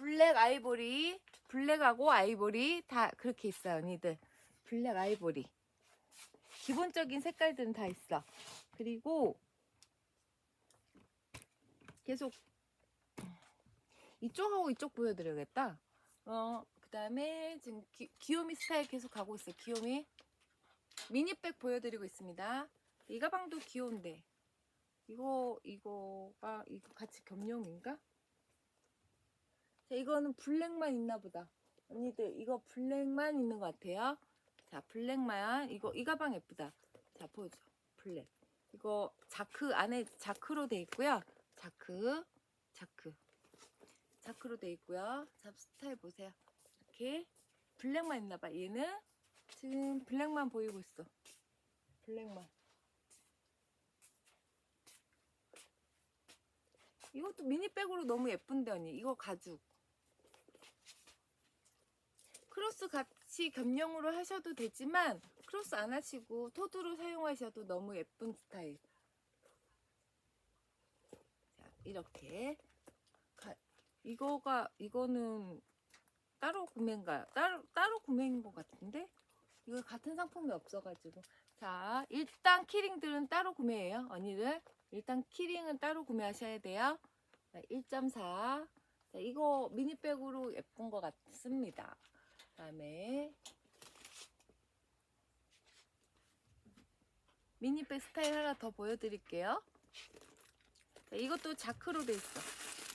블랙 아이보리, 블랙하고 아이보리 다 그렇게 있어요, 언니들. 블랙 아이보리. 기본적인 색깔들은 다 있어. 그리고 계속 이쪽하고 이쪽 보여드려야겠다. 어, 그 다음에 지금 기, 귀요미 스타일 계속 가고 있어요. 귀요미. 미니백 보여드리고 있습니다. 이 가방도 귀여운데. 이거, 이거가, 이거 같이 겸용인가? 자, 이거는 블랙만 있나 보다. 언니들, 이거 블랙만 있는 것 같아요. 자, 블랙만. 이거, 이 가방 예쁘다. 자, 보여줘. 블랙. 이거 자크, 안에 자크로 돼 있고요. 자크, 자크. 자크로 돼 있고요. 잡 스타일 보세요. 이렇게 블랙만 있나 봐. 얘는 지금 블랙만 보이고 있어. 블랙만. 이것도 미니백으로 너무 예쁜데 언니. 이거 가죽. 크로스 같이 겸용으로 하셔도 되지만 크로스 안 하시고 토드로 사용하셔도 너무 예쁜 스타일. 자, 이렇게. 가- 이거가 이거는 따로 구매인가요? 따로 따로 구매인 것 같은데? 이거 같은 상품이 없어가지고. 자 일단 키링들은 따로 구매해요 언니들. 일단 키링은 따로 구매하셔야 돼요. 자, 1.4 자, 이거 미니백으로 예쁜 것 같습니다. 그 다음에 미니백 스타일 하나 더 보여드릴게요. 자, 이것도 자크로 돼 있어.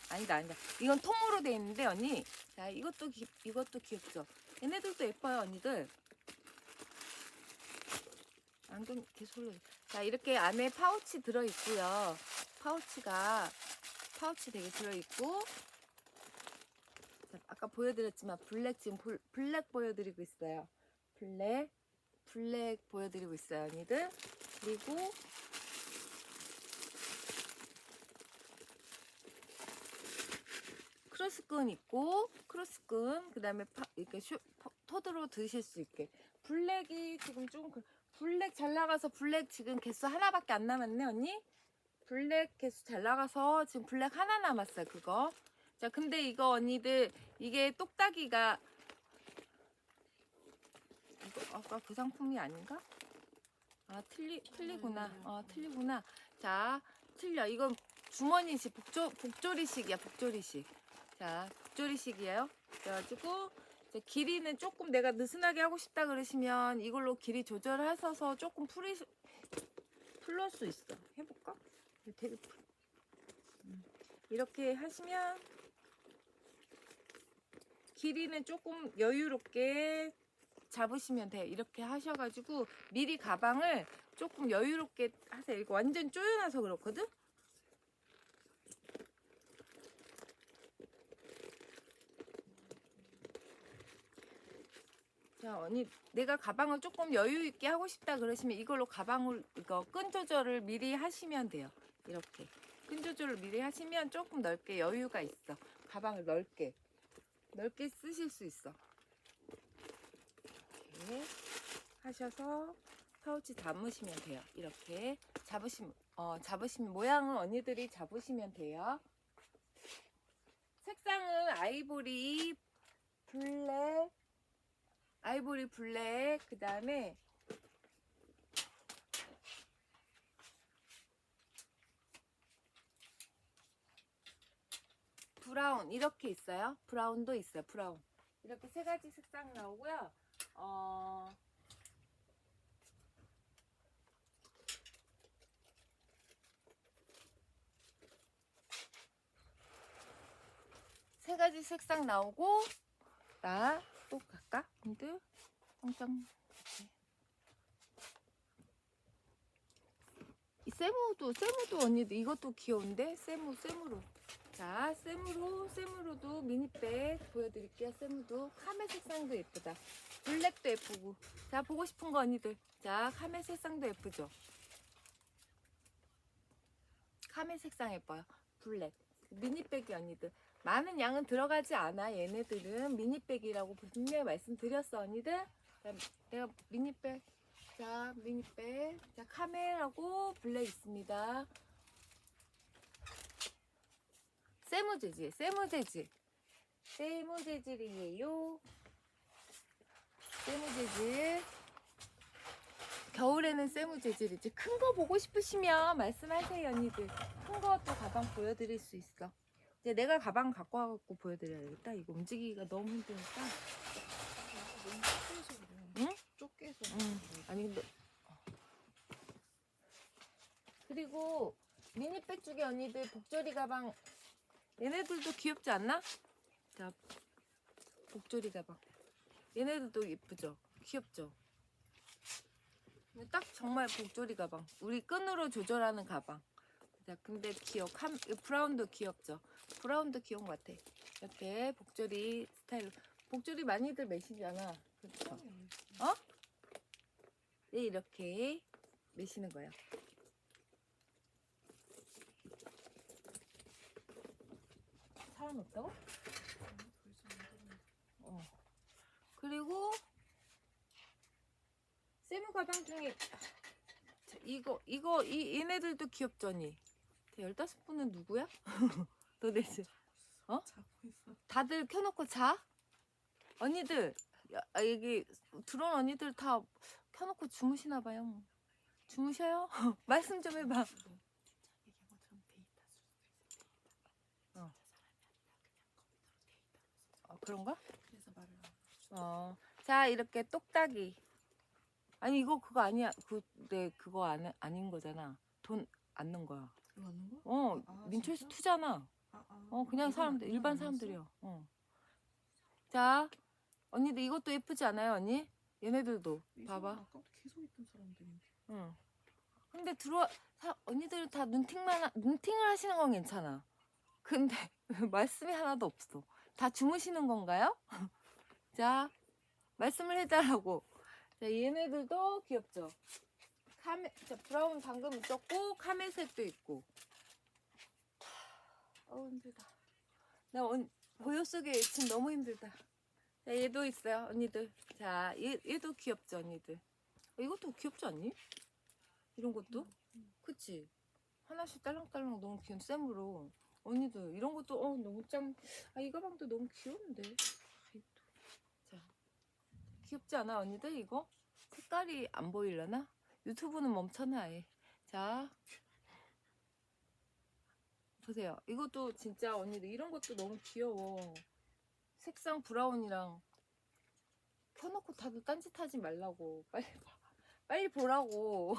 아니다 아니다. 이건 통으로 돼 있는데 언니. 자 이것도 기, 이것도 귀엽죠? 얘네들도 예뻐요 언니들. 안경 계속 올려 자 이렇게 안에 파우치 들어 있고요. 파우치가 파우치 되게 들어 있고 자, 아까 보여드렸지만 블랙 지금 볼- 블랙 보여드리고 있어요. 블랙 블랙 보여드리고 있어요 언니들. 그리고 크로스끈 있고 크로스끈 그다음에 파, 이렇게 쇼, 포- 토드로 드실 수 있게. 블랙이 지금 좀 그- 블랙 잘 나가서 블랙 지금 개수 하나밖에 안 남았네 언니? 블랙 개수 잘 나가서 지금 블랙 하나 남았어요 그거 자 근데 이거 언니들 이게 똑딱이가 이거 아까 그 상품이 아닌가? 아 틀리 틀리구나. 어 틀리구나. 자 틀려. 이건 주머니식 복조 복조리식이야 복조리식. 자, 북조리식이에요. 그래가지고 이제 길이는 조금 내가 느슨하게 하고 싶다 그러시면 이걸로 길이 조절하셔서 조금 풀이 풀릴 수 있어. 해볼까? 되게 풀- 음, 이렇게 하시면 길이는 조금 여유롭게 잡으시면 돼. 이렇게 하셔가지고 미리 가방을 조금 여유롭게 하세요. 이거 완전 쪼여놔서 그렇거든. 자, 언니, 내가 가방을 조금 여유 있게 하고 싶다 그러시면 이걸로 가방을 이거 끈 조절을 미리 하시면 돼요. 이렇게 끈 조절을 미리 하시면 조금 넓게 여유가 있어. 가방을 넓게 넓게 쓰실 수 있어. 이렇게 하셔서 파우치 잡으시면 돼요. 이렇게 잡으시면 어 잡으시면 모양은 언니들이 잡으시면 돼요. 색상은 아이보리, 블랙, 아이보리 블랙 그 다음에 브라운 이렇게 있어요? 브라운도 있어요 브라운. 이렇게 세 가지 색상 나오고요. 어 세 가지 색상 나오고 나 또 갈까? 근데 짱짱. 이 세무도 세무도 언니들 이것도 귀여운데? 세무 세무로 자 세무로 세무로도 미니백 보여드릴게요. 세무도 카메 색상도 예쁘다. 블랙도 예쁘고. 자 보고 싶은 거 언니들. 자 카메 색상도 예쁘죠? 카메 색상 예뻐요. 블랙. 미니백이 언니들. 많은 양은 들어가지 않아. 얘네들은 미니백이라고 분명히 말씀드렸어 언니들. 내가 미니백. 자 미니백. 자 카메라고 블랙 있습니다 세무 재질 세무 재질 세무 재질이에요. 세무 재질. 겨울에는 세무 재질이지. 큰 거 보고 싶으시면 말씀하세요, 언니들. 큰 것도 가방 보여드릴 수 있어. 이제 내가 가방 갖고 와갖고 보여드려야겠다. 이거 움직이기가 너무 힘드니까. 응? 쪼개서. 응. 아니 근데 그리고 미니백 쪽에 언니들 복조리 가방 얘네들도 귀엽지 않나? 자 복조리 가방 얘네들도 예쁘죠? 귀엽죠? 딱 정말 복조리 가방 우리 끈으로 조절하는 가방 자 근데 귀여워 캄, 이 브라운도 귀엽죠? 브라운도 귀여운 것 같아 이렇게 복조리 스타일로 복조리 많이들 매시잖아 그렇죠? 어? 네, 이렇게 매시는 거예요. 사람 없다고? 어. 그리고 세무 가방 중에 자, 이거 이거 이 얘네들도 귀엽죠, 언니? 열다섯 분은 누구야? 도대체 어? 다들 켜놓고 자? 언니들 야, 아, 여기 들어온 언니들 다 켜놓고 주무시나 봐요. 주무셔요? 말씀 좀 해봐. 얘기한 것처럼 데이터 쓸 수도 있어. 어. 사람이 아니라 그런가? 그래서 말을 안. 어. 자 이렇게 똑딱이. 아니 이거 그거 아니야. 그네 그거 안 아닌 거잖아. 돈 안 넣은 거야. 그거 하는 거? 어 아, 민초에서 진짜? 투자나. 아, 아. 어 그냥 사람들 안- 일반? 사람들이요. 어. 자 언니들 이것도 예쁘지 않아요 언니? 얘네들도 이 봐봐. 아까부터 계속 있던 사람들인데. 응. 근데 들어와 사, 언니들 다 눈팅만 하- 눈팅을 하시는 건 괜찮아. 근데 말씀이 하나도 없어. 다 주무시는 건가요? 자 말씀을 해달라고. 자 얘네들도 귀엽죠. 카메 자 브라운 방금 있었고 카멜색도 있고. 어우 힘들다. 나 온, 고요 속에 지금 너무 힘들다. 자 얘도 있어요 언니들. 자 얘, 얘도 귀엽죠 언니들. 어, 이것도 귀엽지 않니? 이런 것도? 그치? 하나씩 딸랑딸랑 너무 귀여운 쌤으로 언니들 이런 것도 어 너무 짱아 이 가방도 너무 귀여운데 또. 자 귀엽지 않아 언니들 이거? 색깔이 안 보이려나? 유튜브는 멈춰놔 아예 자 보세요 이것도 진짜 언니들 이런 것도 너무 귀여워 색상 브라운이랑 켜놓고 다들 딴짓하지 말라고 빨리 봐 빨리 보라고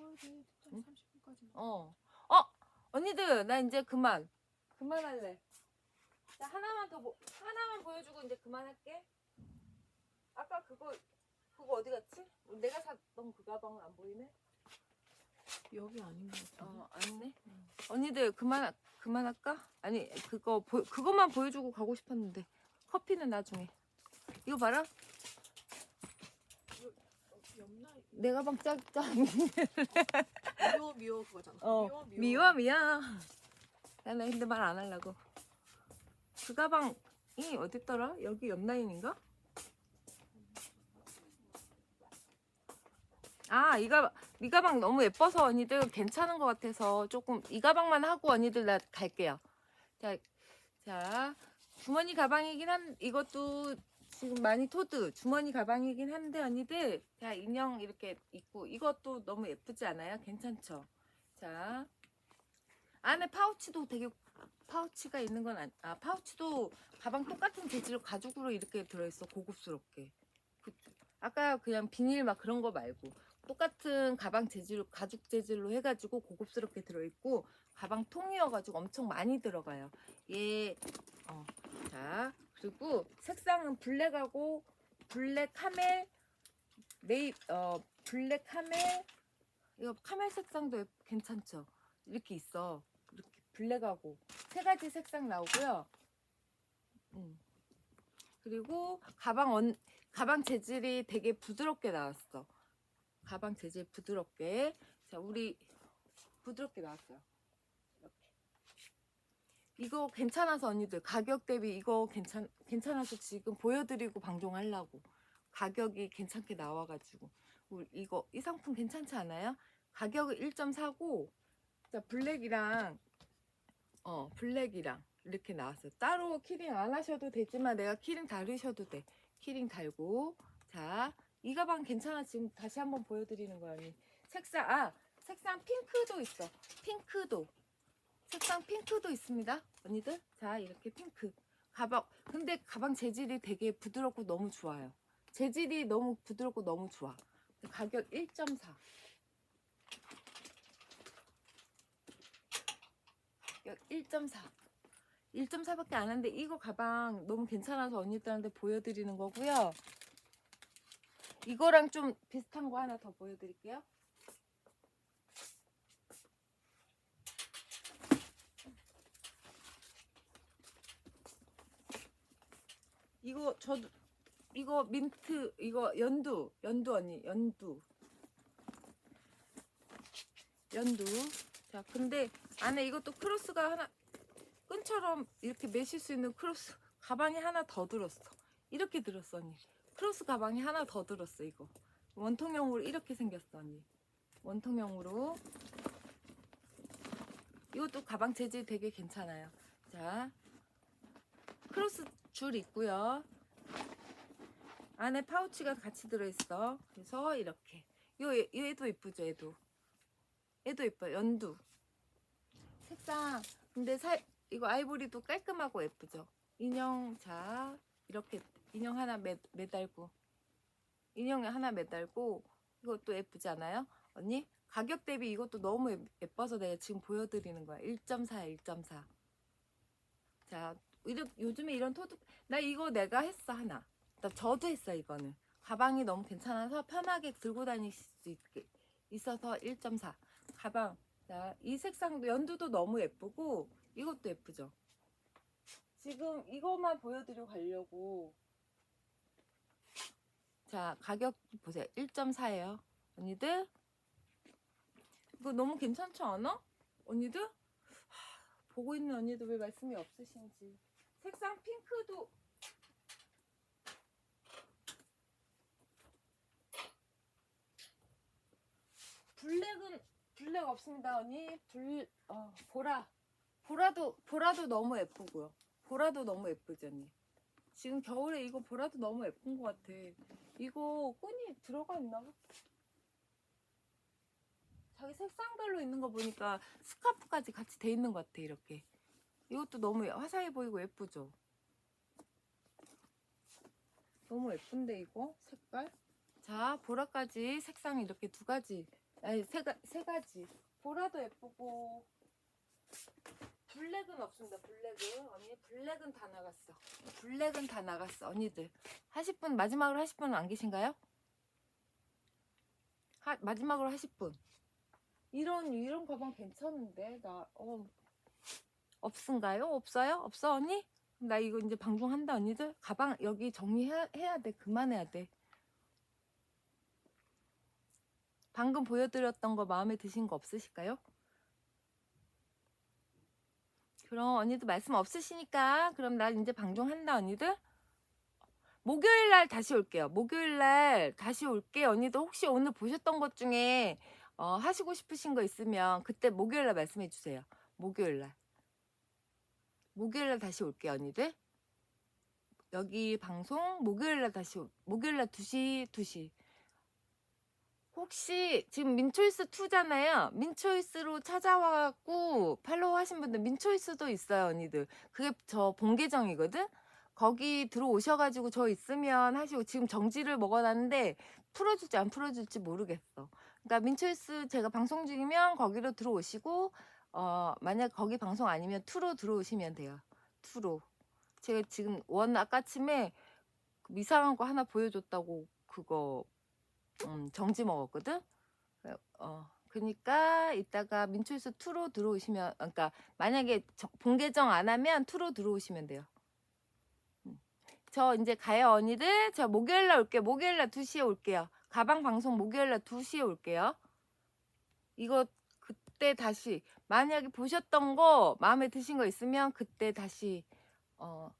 응? 30분까지. 어. 어! 언니들, 나 이제 그만. 그만할래. 자, 하나만 더, 보, 하나만 보여주고 이제 그만할게. 아까 그거, 그거 어디 갔지? 내가 샀던 그 가방은 안 보이네? 여기 아닌 것 같은데. 어, 아니네. 응. 언니들, 그만, 그만할까? 아니, 그거, 보, 그것만 보여주고 가고 싶었는데. 커피는 나중에. 이거 봐라. 어, 내 가방 짝짝. 미워 미워 그거잖아. 어, 미워 미워. 나는 근데 말 안 하려고. 그 가방이 어딨더라? 여기 옆 라인인가? 아, 이 가방, 이 가방 너무 예뻐서 언니들 괜찮은 것 같아서 조금 이 가방만 하고 언니들 나 갈게요. 자, 자, 주머니 가방이긴 한, 이것도 지금 많이 토드 주머니 가방이긴 한데 언니들, 자, 인형 이렇게 있고 이것도 너무 예쁘지 않아요? 괜찮죠? 자, 안에 파우치도 되게 파우치가 있는 건 아니, 아 파우치도 가방 똑같은 재질로 가죽으로 이렇게 들어있어 고급스럽게. 그, 아까 그냥 비닐 막 그런 거 말고 똑같은 가방 재질로 가죽 재질로 해가지고 고급스럽게 들어있고 가방 통이어가지고 엄청 많이 들어가요. 얘, 어, 자 그리고 색상은 블랙하고 블랙 카멜 네이 어 블랙 카멜 이거 카멜 색상도 괜찮죠? 이렇게 있어. 이렇게 블랙하고 세 가지 색상 나오고요. 음. 그리고 가방 언 가방 재질이 되게 부드럽게 나왔어. 가방 재질 부드럽게. 자, 우리 부드럽게 나왔어요. 이거 괜찮아서 언니들 가격 대비 이거 괜찮 괜찮아서 지금 보여드리고 방송하려고 가격이 괜찮게 나와가지고 이거 이 상품 괜찮지 않아요? 가격을 1.4고 자 블랙이랑 어 블랙이랑 이렇게 나왔어. 따로 키링 안 하셔도 되지만 내가 키링 달으셔도 돼. 키링 달고 자 이 가방 괜찮아 지금 다시 한번 보여드리는 거야 언니. 색상 아 색상 핑크도 있어. 핑크도 색상 핑크도 있습니다 언니들. 자 이렇게 핑크 가방 근데 가방 재질이 되게 부드럽고 너무 좋아요. 재질이 너무 부드럽고 너무 좋아. 가격 1.4. 가격 1.4. 1.4밖에 안 하는데 이거 가방 너무 괜찮아서 언니들한테 보여드리는 거고요. 이거랑 좀 비슷한 거 하나 더 보여드릴게요. 이거 저도 이거 민트 이거 연두 연두 언니 연두 연두 자 근데 안에 이것도 크로스가 하나 끈처럼 이렇게 매실 수 있는 크로스 가방이 하나 더 들었어. 이렇게 들었어 언니. 크로스 가방이 하나 더 들었어 이거. 원통형으로 이렇게 생겼어 언니. 원통형으로. 이것도 가방 재질 되게 괜찮아요. 자 크로스 줄 있고요. 안에 파우치가 같이 들어있어. 그래서 이렇게. 요 얘- 얘도 이쁘죠 얘도 얘도 이뻐 연두. 색상. 근데 살 이거 아이보리도 깔끔하고 예쁘죠? 인형 자 이렇게 인형 하나 매, 매달고. 인형 하나 매달고 이것도 예쁘지 않아요? 언니? 가격 대비 이것도 너무 예- 예뻐서 내가 지금 보여드리는 거야. 1.4야 1.4 자 요즘에 이런 토드 나 이거 내가 했어 하나. 나 저도 했어 이거는. 가방이 너무 괜찮아서 편하게 들고 다닐 수 있게 있어서 1.4 가방. 자, 이 색상도 연두도 너무 예쁘고 이것도 예쁘죠? 지금 이것만 보여드리고 가려고. 자 가격 보세요. 1.4예요. 언니들? 이거 너무 괜찮지 않아? 언니들? 하, 보고 있는 언니들 왜 말씀이 없으신지. 색상 핑크도. 블랙은 블랙 없습니다 언니. 불 어, 보라. 보라도 보라도 너무 예쁘고요. 보라도 너무 예쁘지 언니. 지금 겨울에 이거 보라도 너무 예쁜 것 같아. 이거 끈이 들어가 있나 봐. 자기 색상별로 있는 거 보니까 스카프까지 같이 돼 있는 것 같아 이렇게. 이것도 너무 화사해 보이고 예쁘죠? 너무 예쁜데 이거? 색깔? 자 보라까지 색상이 이렇게 두 가지 아니 세, 가, 세 가지. 보라도 예쁘고. 블랙은 없습니다 블랙은. 언니 블랙은 다 나갔어. 블랙은 다 나갔어 언니들. 하실 분 마지막으로 하실 분은 안 계신가요? 하, 마지막으로 하실 분. 이런 이런 가방 괜찮은데? 나 어, 없은가요? 없어요? 없어 언니? 나 이거 이제 방송한다 언니들? 가방 여기 정리해야 해야 돼 그만해야 돼 방금 보여드렸던 거 마음에 드신 거 없으실까요? 그럼 언니도 말씀 없으시니까 그럼 나 이제 방송한다 언니들? 목요일 날 다시 올게요. 목요일 날 다시 올게요 언니들 혹시 오늘 보셨던 것 중에 어, 하시고 싶으신 거 있으면 그때 목요일 날 말씀해 주세요. 목요일 날. 목요일 날 다시 올게요 언니들. 여기 방송 목요일 날 다시 올- 목요일 날 2시 2시 혹시 지금 민초이스 2잖아요. 민초이스로 찾아와갖고 팔로우 하신 분들 민초이스도 있어요, 언니들. 그게 저 본계정이거든? 거기 들어오셔가지고 저 있으면 하시고 지금 정지를 먹어놨는데 풀어줄지 안 풀어줄지 모르겠어. 그러니까 민초이스 제가 방송 중이면 거기로 들어오시고 어 만약 거기 방송 아니면 2로 들어오시면 돼요. 2로. 제가 지금 원 아까 침에 이상한 거 하나 보여줬다고 그거 음, 정지 먹었거든. 어, 그러니까 이따가 민초에서 투로 들어오시면, 그러니까 만약에 저- 본계정 안 하면 투로 들어오시면 돼요. 음. 저 이제 가요 언니들. 저 목요일 날 올게요. 목요일 날 2시에 올게요. 가방 방송 목요일 날 2시에 올게요. 이거 그때 다시 만약에 보셨던 거 마음에 드신 거 있으면 그때 다시 어